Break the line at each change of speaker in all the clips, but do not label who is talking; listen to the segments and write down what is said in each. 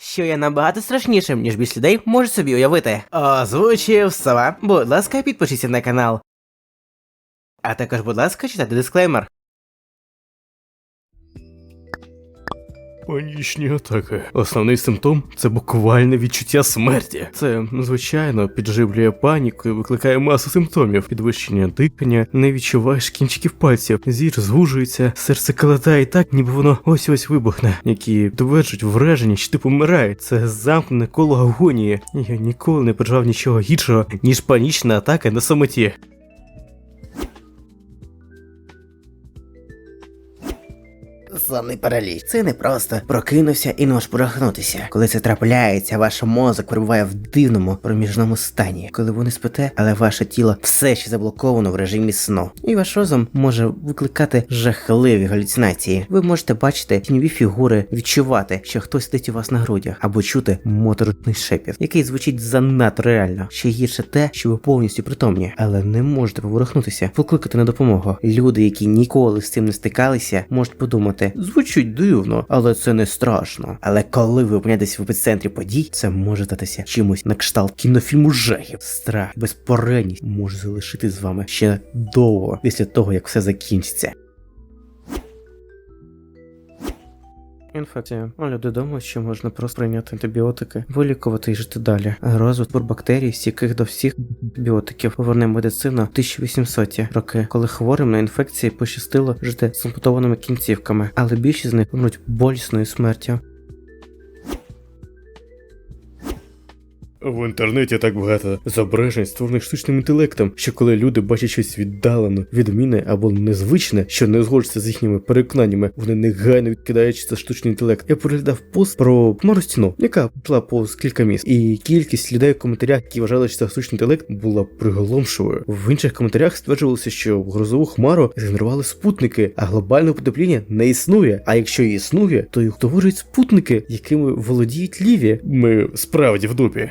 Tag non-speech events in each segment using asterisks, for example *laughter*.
що я набагато страшнішим, ніж більш людей може собі уявити. Озвучив сова. Будь ласка, підпишіться на канал. А також, будь ласка, читайте дисклеймер.
Панічні атаки. Основний симптом це буквальне відчуття смерті. Це, звичайно, підживлює паніку і викликає масу симптомів: підвищення дихання, не відчуваєш кінчиків пальців, зір звужується, серце калатає так, ніби воно ось ось вибухне, які доведжуть враження, що ти помирає. Це замкнене коло агонії. Я ніколи не переживав нічого гіршого, ніж панічна атака на самоті.
Сонний параліч. Це не просто прокинувся і не можеш порахнутися. Коли це трапляється, ваш мозок перебуває в дивному проміжному стані, коли ви не спите, але ваше тіло все ще заблоковано в режимі сну. І ваш розум може викликати жахливі галюцинації. Ви можете бачити тіньові фігури, відчувати, що хтось сидить у вас на грудях, або чути моторотний шепіт, який звучить занадто реально. Ще гірше те, що ви повністю притомні, але не можете поворухнутися, покликати на допомогу. Люди, які ніколи з цим не стикалися, можуть подумати, звучить дивно, але це не страшно. Але коли ви опиняєтесь в епіцентрі подій, це може статися чимось на кшталт кінофільму жахів. Страх, безпоредність може залишити з вами ще довго після того, як все закінчиться. Інфекція. Люди думають, що можна просто прийняти антибіотики, вилікувати і жити далі. Розвиток бактерій, стійких до всіх антибіотиків, поверне медицина в 1800-ті роки, коли хворим на інфекції пощастило жити з ампутованими кінцівками, але більшість з них помруть болісною смертю.
В інтернеті так багато зображень, створених штучним інтелектом, що коли люди бачать щось віддалено, відмінне або незвичне, що не згоджується з їхніми переконаннями, вони негайно відкидають це штучний інтелект. Я переглядав пост про хмару стіну, яка пішла повз кілька міст, і кількість людей в коментарях, які вважали, що це штучний інтелект, була приголомшовою. В інших коментарях стверджувалося, що грозову хмару згенерували спутники, а глобальне потепління не існує. А якщо і існує, то їх утворюють спутники, якими володіють ліві. Ми справді в дупі.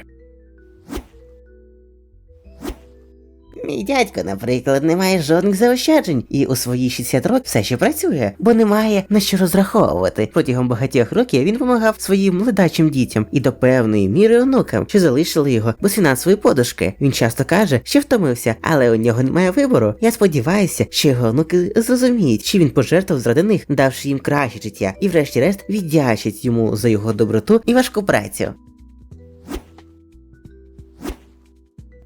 Мій дядько, наприклад, не має жодних заощаджень і у свої 60 років все ще працює, бо немає на що розраховувати. Протягом багатьох років він допомагав своїм ледачим дітям і до певної міри онукам, що залишили його без фінансової подушки. Він часто каже, що втомився, але у нього немає вибору. Я сподіваюся, що його онуки зрозуміють, що він пожертвував заради них, давши їм краще життя, і врешті-решт віддячить йому за його доброту і важку працю.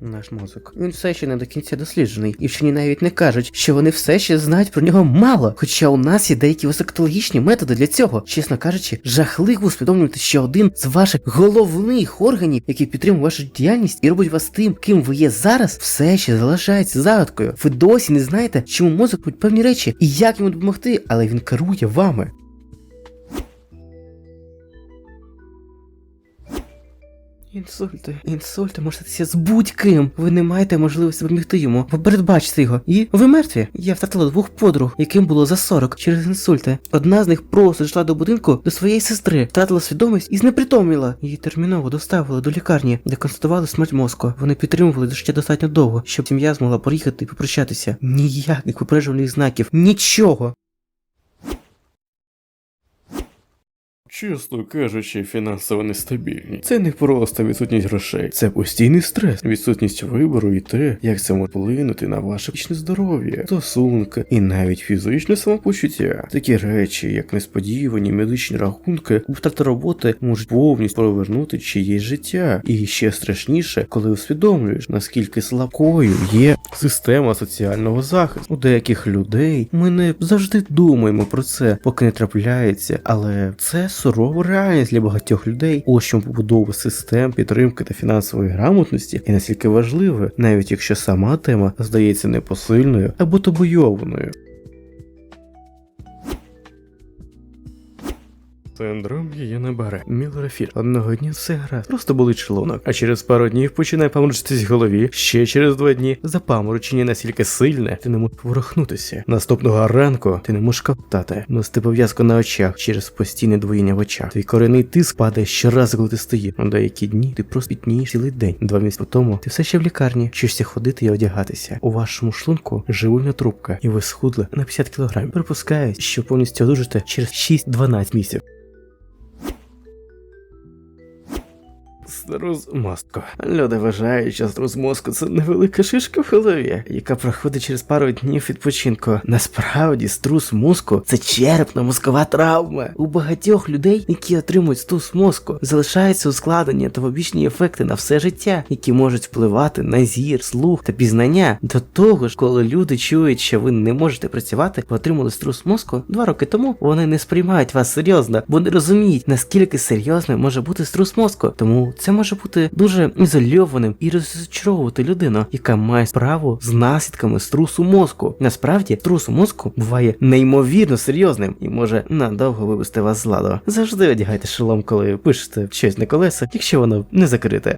Наш мозок. Він все ще не до кінця досліджений, і вчені навіть не кажуть, що вони все ще знають про нього мало. Хоча у нас є деякі високотехнологічні методи для цього. Чесно кажучи, жахливо усвідомлювати, що один з ваших головних органів, який підтримує вашу діяльність і робить вас тим, ким ви є зараз, все ще залишається загадкою. Ви досі не знаєте, чому мозок робить певні речі і як йому допомогти, але він керує вами. Інсульти, інсульти може з будь-ким. Ви не маєте можливості допомогти йому. Ви передбачите його. І ви мертві. Я втратила двох подруг, яким було за 40 через інсульти. Одна з них просто йшла до будинку до своєї сестри, втратила свідомість і знепритомніла. Її терміново доставили до лікарні, де констатували смерть мозку. Вони підтримували ще достатньо довго, щоб сім'я змогла приїхати і попрощатися. Ніяких попереджувальних знаків, нічого. Чесно кажучи, фінансово нестабільні. Це не просто відсутність грошей, це постійний стрес, відсутність вибору і те, як це може вплинути на ваше психічне здоров'я, стосунки і навіть фізичне самопочуття. Такі речі, як несподівані медичні рахунки, втрата роботи можуть повністю повернути чиєсь життя. І ще страшніше, коли усвідомлюєш, наскільки слабкою є система соціального захисту. У деяких людей ми не завжди думаємо про це, поки не трапляється, але це сурова реальність для багатьох людей. Ось чому побудова систем підтримки та фінансової грамотності є настільки важливою, навіть якщо сама тема здається непосильною або табойованою. Синдром її не бере. Мілерафір. Одного дня все гаразд, просто болить шлунок, а через пару днів починає паморочитись в голові. Ще через два дні запаморочення настільки сильне, ти не можеш ворухнутися. Наступного ранку ти не можеш каптати, носити пов'язку на очах через постійне двоєння в очах. Твій коренний тиск падає щоразу, коли ти стоїш. У деякі дні ти просто пітнієш цілий день. Два місяці тому ти все ще в лікарні, вчишся ходити і одягатися. У вашому шлунку живильна трубка, і ви схудли на 50 кг. Припускають, що повністю одужите через 6-12 місяців. Струс мозку. Люди вважають, що струс мозку це невелика шишка в голові, яка проходить через пару днів відпочинку. Насправді, струс мозку це черепно-мозкова травма. У багатьох людей, які отримують струс мозку, залишаються ускладнення та побічні ефекти на все життя, які можуть впливати на зір, слух та пізнання. До того ж, коли люди чують, що ви не можете працювати, бо отримали струс мозку два роки тому, вони не сприймають вас серйозно, бо не розуміють, наскільки серйозним може бути струс мозку. Тому це може бути дуже ізольованим і розчаровувати людину, яка має справу з наслідками струсу мозку. Насправді, струс мозку буває неймовірно серйозним і може надовго вивести вас з ладу. Завжди одягайте шолом, коли пишете щось на колеса, якщо воно не закрите.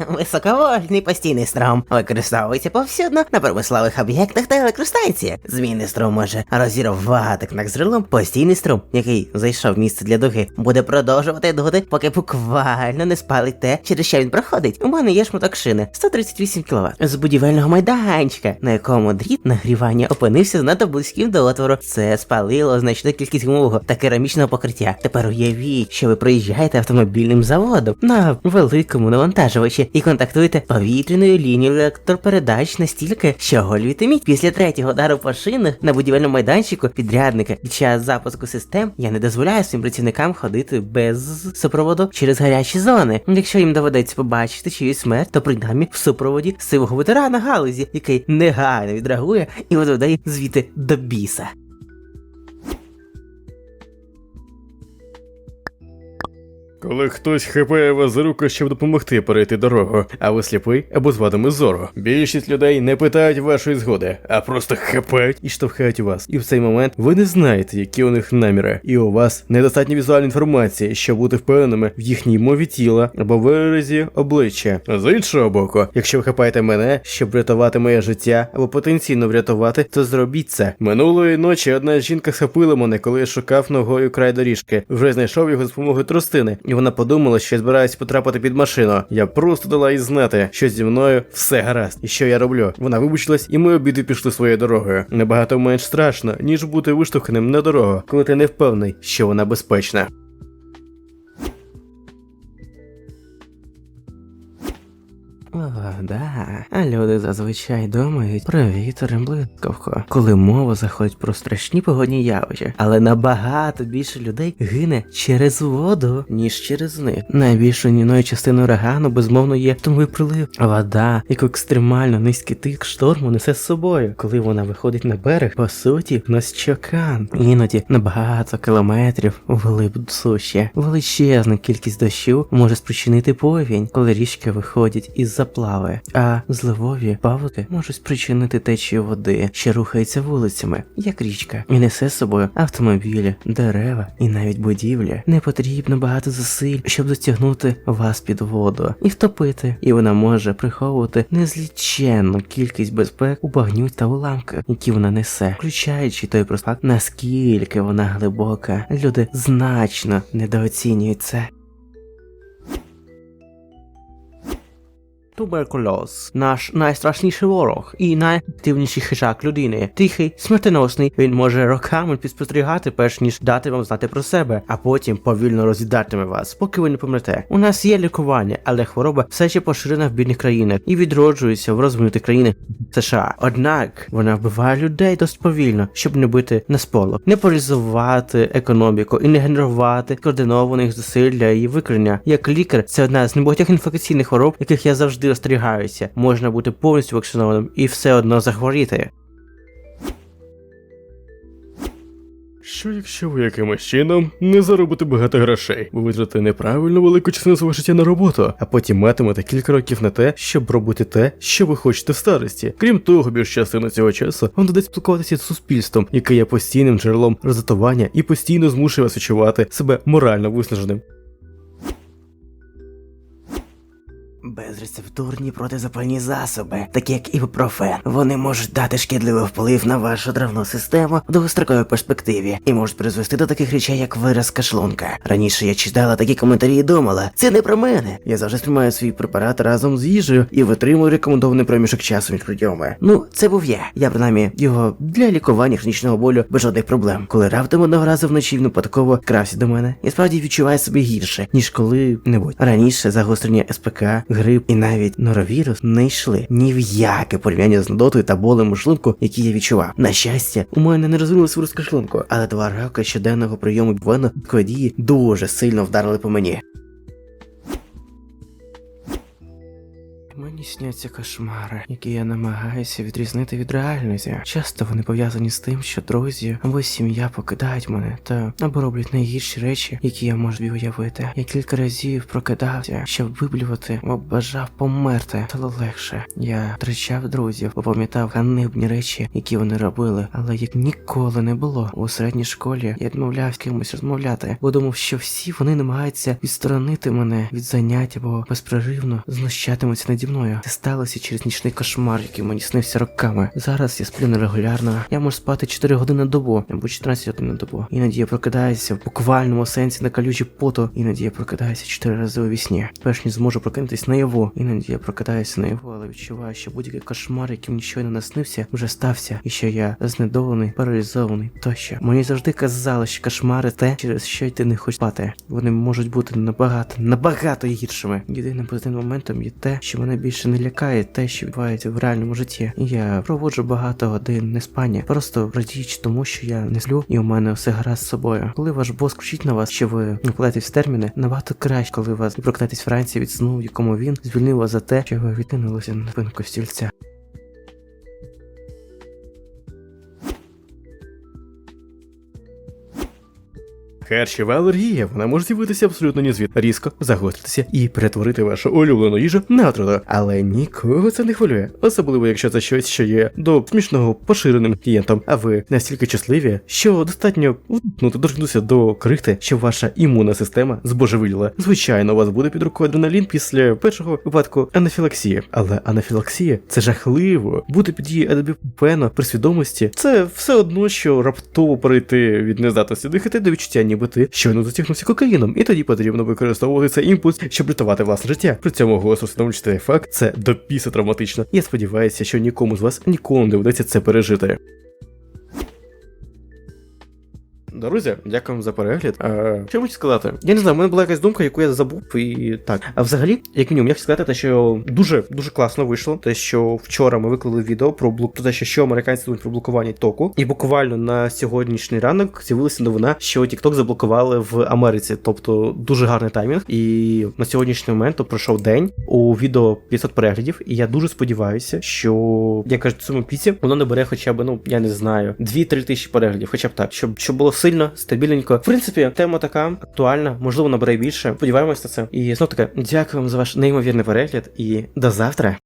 *laughs*
Високовольтний постійний струм використовується повсюдно на промислових об'єктах та електростанціях. Змінний струм може розірвати кнак з. Постійний струм, який зайшов в місце для дуги, буде продовжувати дути, поки буквально не спалить те, через що він проходить. У мене є шматок шини 138 кВт з будівельного майданчика, на якому дріт нагрівання опинився занадто близьким до отвору. Це спалило значну кількість гумового та керамічного покриття. Тепер уявіть, що ви приїжджаєте автомобільним заводом на великому навантажувачі і контактуєте повітряною лінією електропередач настільки, що голюєте мідь. Після третього удару по шинах на будівельному майданчику підрядника під час запуску систем я не дозволяю своїм працівникам ходити без супроводу через гарячі зони. Якщо їм доведеться побачити чиюсь смерть, то принаймні в супроводі сивого ветерана галузі, який негайно відреагує і відведе їх звідти до біса.
Коли хтось хапає вас за руку, щоб допомогти перейти дорогу, а ви сліпий або з вадами зору. Більшість людей не питають вашої згоди, а просто хапають і штовхають вас. І в цей момент ви не знаєте, які у них наміри, і у вас недостатньо візуальної інформації, щоб бути впевненими в їхній мові тіла або виразі обличчя. З іншого боку, якщо ви хапаєте мене, щоб врятувати моє життя або потенційно врятувати, то зробіть це. Минулої ночі одна жінка схопила мене, коли я шукав ногою край доріжки. Вже знайшов його з допомогою тростини, і вона подумала, що я збираюсь потрапити під машину. Я просто дала їй знати, що зі мною все гаразд, і що я роблю. Вона вибачилась, і ми обіди пішли своєю дорогою. Набагато менш страшно, ніж бути виштовханим на дорогу, коли ти не впевнений, що вона безпечна.
Да. А люди зазвичай думають про вітер і блискавку, коли мова заходить про страшні погодні явища, але набагато більше людей гине через воду, ніж через них. Найбільшою ніною частиною урагану безмовно є штормовий прилив. Вода, яку екстремально низький тиск шторму несе з собою, коли вона виходить на берег, по суті, на чокан. Іноді на багато кілометрів вглиб суші. Величезна кількість дощу може спричинити повінь, коли річки виходять із заплави, а зливові паводки можуть спричинити течію води, що рухається вулицями, як річка, і несе з собою автомобілі, дерева і навіть будівлі. Не потрібно багато зусиль, щоб затягнути вас під воду і втопити, і вона може приховувати незліченну кількість безпек у багню та уламках, які вона несе, включаючи той проспак, наскільки вона глибока. Люди значно недооцінюють це. Туберкульоз наш найстрашніший ворог і найактивніший хижак людини. Тихий, смертоносний, він може роками підспостерігати, перш ніж дати вам знати про себе, а потім повільно роз'їдатиме вас, поки ви не помрете. У нас є лікування, але хвороба все ще поширена в бідних країнах і відроджується в розвинутих країнах США. Однак вона вбиває людей досить повільно, щоб не бити на сполох, не паралізувати економіку і не генерувати координованих зусиль для її викорення. Як лікар, це одна з небагатьох інфекційних хвороб, яких я завжди остерігаюся. Можна бути повністю вакцинованим і все одно захворіти.
Що якщо ви якимось чином не заробите багато грошей? Ви витратите неправильно велику частину свого життя на роботу, а потім матимете кілька років на те, щоб робити те, що ви хочете в старості. Крім того, більш частину цього часу вам додать спілкуватися з суспільством, яке є постійним джерелом роздатування і постійно змушує вас відчувати себе морально виснаженим.
Безрецептурні протизапальні засоби, такі як ібупрофен, вони можуть дати шкідливий вплив на вашу травну систему в довгостроковій перспективі і можуть призвести до таких речей, як виразка шлунка. Раніше я читала такі коментарі і думала, це не про мене. Я завжди сприймаю свій препарат разом з їжею і витримую рекомендований проміжок часу між прийоми. Ну, це був я. Я принаймні його для лікування хронічного болю без жодних проблем. Коли раптом одного разу вночі випадково крався до мене, я справді відчуваю себе гірше, ніж коли-небудь. Раніше загострення СПК, грип і навіть норовірус не йшли ні в яке порівняння з нудотою та болем у шлунку, які я відчував. На щастя, у мене не розвинулася виразка шлунку, але два роки щоденного прийому бвену дії дуже сильно вдарили по мені. Мені сняться кошмари, які я намагаюся відрізнити від реальності. Часто вони пов'язані з тим, що друзі або сім'я покидають мене та або роблять найгірші речі, які я можу уявити. Я кілька разів прокидався, щоб виблювати, або бажав померти. Стало легше. Я втрачав друзів, бо пам'ятав ганебні речі, які вони робили, але їх ніколи не було. У середній школі я відмовляв кимось розмовляти, бо думав, що всі вони намагаються відсторонити мене від занять або безпреривно знущатимуться наді мною. Це сталося через нічний кошмар, який мені снився роками. Зараз я сплю нерегулярно. Я можу спати 4 години на добу або 14 годин на добу. Іноді я прокидаюся в буквальному сенсі на калюжі поту. Іноді я прокидаюся 4 рази у вісні. Перш ніж зможу прокинутись наяву. Іноді я прокидаюся наяву, але відчуваю, що будь-який кошмар, який мені щойно наснився, вже стався, і що я знедолений, паралізований тощо. Мені завжди казали, що кошмари те, через що ти не хочеш спати. Вони можуть бути набагато, набагато гіршими. Єдиним позитивним моментом є те, що мене більше не лякає те, що відбувається в реальному житті. І я проводжу багато годин не спання, просто радіючи тому, що я не злю, і у мене все гаразд з собою. Коли ваш бос кричить на вас, що ви вкладаєтесь в терміни, набагато краще, коли вас прокнетесь вранці від сну, в якому він звільнив вас за те, що ви відкинулися на спинку стільця.
Харчова алергія, вона може з'явитися абсолютно нізвід, різко загостритися і перетворити вашу улюблену їжу на отруду. Але нікого це не хвилює, особливо якщо це щось, що є до смішного поширеним клієнтом, а ви настільки щасливі, що достатньо вдихнути доторкнутися до крихти, що ваша імунна система збожеволіла. Звичайно, у вас буде під рукою адреналін після першого випадку анафілаксії. Але анафілаксія це жахливо. Бути під дією адабіпену при свідомості це все одно, що раптово перейти від нездатності дихати до відчуття, ніби ти щойно затягнувся кокаїном, і тоді потрібно використовувати цей імпульс, щоб рятувати власне життя. При цьому голосу усвідомлювати факт це до піса травматично. Я сподіваюся, що нікому з вас ніколи не вдасться це пережити. Друзі, дякую за перегляд. А, що хочу сказати? Я не знаю, в мене була якась думка, яку я забув, і так. А взагалі, як мінімум, я хочу сказати, те, що дуже дуже класно вийшло. Те, що вчора ми виклали відео про блок те, що, американці думають про блокування току. І буквально на сьогоднішній ранок з'явилася новина, що TikTok заблокували в Америці. Тобто дуже гарний таймінг. І на сьогоднішній момент то пройшов день у відео 500 переглядів. І я дуже сподіваюся, що я кажу, цьому піці воно набере хоча б, ну я не знаю, 2-3 тисячі переглядів, хоча б так, щоб, щоб було сильно, стабільненько. В принципі, тема така актуальна, можливо, набере більше. Сподіваємось на це. І знов таки, дякую вам за ваш неймовірний перегляд і до завтра.